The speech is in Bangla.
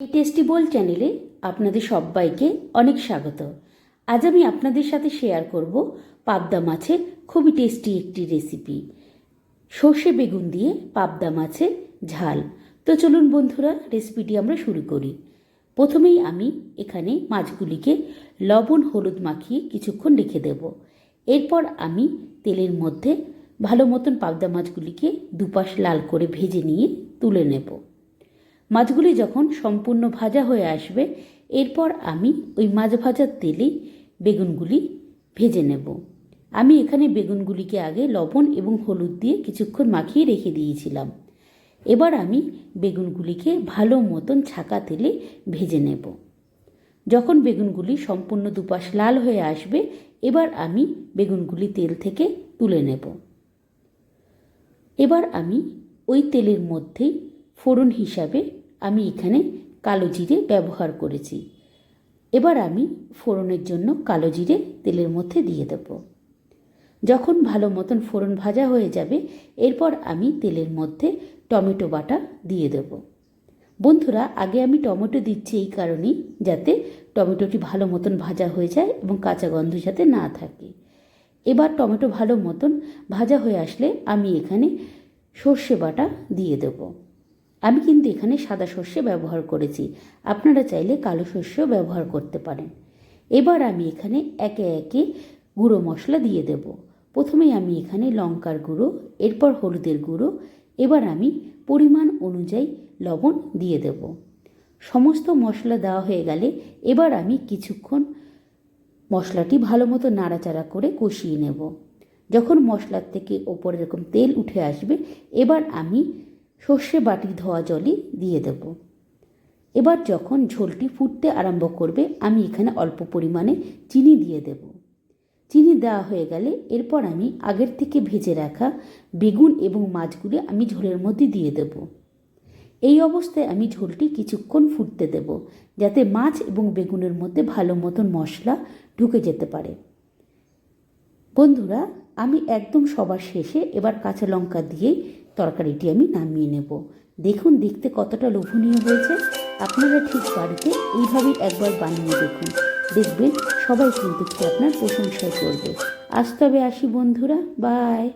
এই টেস্টি বোল চ্যানেলে আপনাদের সবাইকে অনেক স্বাগত। আজ আমি আপনাদের সাথে শেয়ার করব পাবদা মাছের খুবই টেস্টি একটি রেসিপি সর্ষে বেগুন দিয়ে পাবদা মাছের ঝাল। তো চলুন বন্ধুরা রেসিপিটি আমরা শুরু করি। প্রথমেই আমি এখানে মাছগুলিকে লবণ, হলুদ মাখিয়ে কিছুক্ষণ রেখে দেব। এরপর আমি তেলের মধ্যে ভালো মতন পাবদা মাছগুলিকে দুপাশ লাল করে ভেজে নিয়ে তুলে নেব। মাছগুলি যখন সম্পূর্ণ ভাজা হয়ে আসবে, এরপর আমি ওই মাছ ভাজার তেলেই বেগুনগুলি ভেজে নেব। আমি এখানে বেগুনগুলিকে আগে লবণ এবং হলুদ দিয়ে কিছুক্ষণ মাখিয়ে রেখে দিয়েছিলাম। এবার আমি বেগুনগুলিকে ভালো মতন ছাকা তেলে ভেজে নেব। যখন বেগুনগুলি সম্পূর্ণ দুপাশ লাল হয়ে আসবে, এবার আমি বেগুনগুলি তেল থেকে তুলে নেব। এবার আমি ওই তেলের মধ্যেই ফোড়ন হিসাবে আমি এখানে কালো জিরে ব্যবহার করেছি। এবার আমি ফোড়নের জন্য কালো জিরে তেলের মধ্যে দিয়ে দেব। যখন ভালো মতন ফোড়ন ভাজা হয়ে যাবে, এরপর আমি তেলের মধ্যে টমেটো বাটা দিয়ে দেব। বন্ধুরা, আগে আমি টমেটো দিচ্ছি এই কারণেই যাতে টমেটোটি ভালো মতন ভাজা হয়ে যায় এবং কাঁচা গন্ধ যাতে না থাকে। এবার টমেটো ভালো মতন ভাজা হয়ে আসলে আমি এখানে সর্ষে বাটা দিয়ে দেব। আমি কিন্তু এখানে সাদা সর্ষে ব্যবহার করেছি। আপনারা চাইলে কালো সর্ষেও ব্যবহার করতে পারেন। এবার আমি এখানে একে একে গুঁড়ো মশলা দিয়ে দেব। প্রথমেই আমি এখানে লঙ্কার গুঁড়ো, এরপর হলুদের গুঁড়ো, এবার আমি পরিমাণ অনুযায়ী লবণ দিয়ে দেব। সমস্ত মশলা দেওয়া হয়ে গেলে এবার আমি কিছুক্ষণ মশলাটি ভালো মতো নাড়াচাড়া করে কষিয়ে নেব। যখন মশলার থেকে ওপরে এরকম তেল উঠে আসবে, এবার আমি সর্ষে বাটি ধোয়া জলই দিয়ে দেব। এবার যখন ঝোলটি ফুটতে আরম্ভ করবে, আমি এখানে অল্প পরিমাণে চিনি দিয়ে দেব। চিনি দেওয়া হয়ে গেলে এরপর আমি আগের থেকে ভেজে রাখা বেগুন এবং মাছগুলি আমি ঝোলের মধ্যে দিয়ে দেব। এই অবস্থায় আমি ঝোলটি কিছুক্ষণ ফুটতে দেব, যাতে মাছ এবং বেগুনের মধ্যে ভালো মতন মশলা ঢুকে যেতে পারে। বন্ধুরা আমি একদম সবার শেষে এবার কাঁচা লঙ্কা দিয়েই তরকারিটি আমি নামিয়ে নেব। দেখুন, দেখতে কতটা লোভনীয় হয়েছে। আপনারা ঠিক বাড়িতে এইভাবেই একবার বানিয়ে দেখুন। দেখবেন সবাই কিন্তু আপনার প্রশংসাই করবে। আসতে হবে আসি বন্ধুরা, বাই।